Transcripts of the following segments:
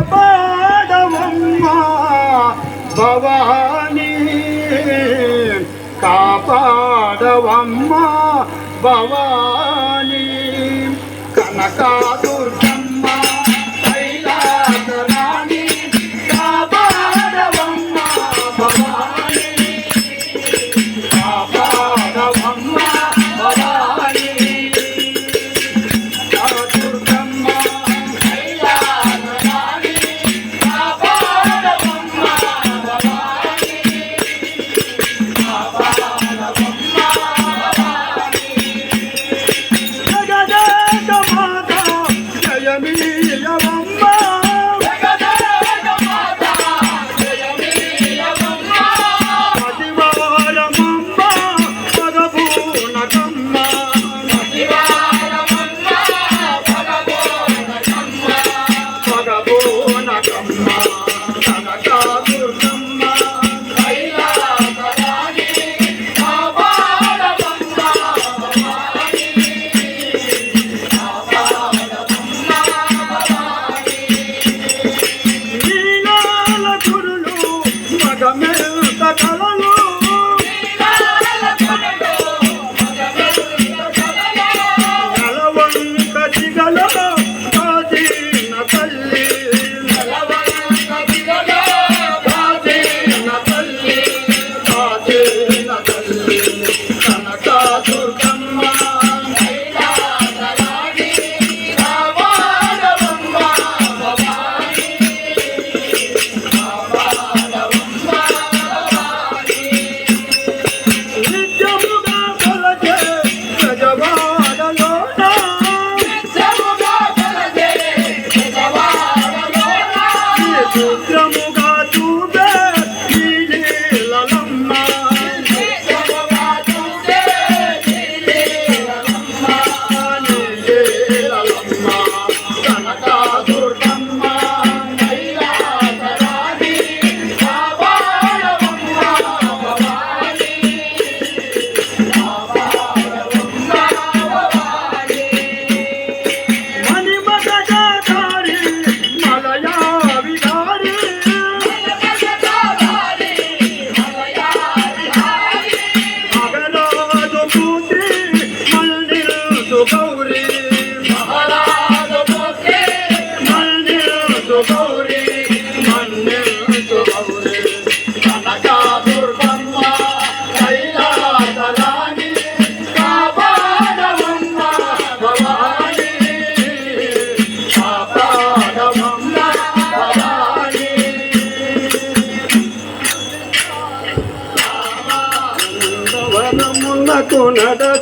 కాపాడవమ్మా భవానీ కాపాడవమ్మా భవానీ కనకా da da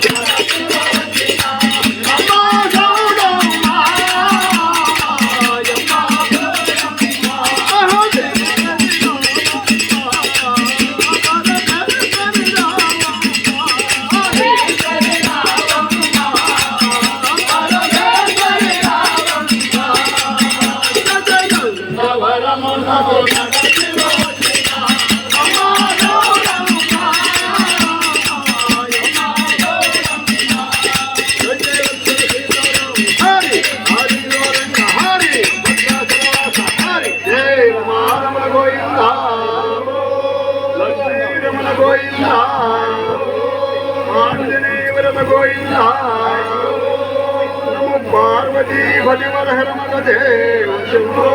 Yeah. Govinda ఆంజనేయవరమ Govinda నమో పార్వతీ భజవర హర మగ దేవ శంభో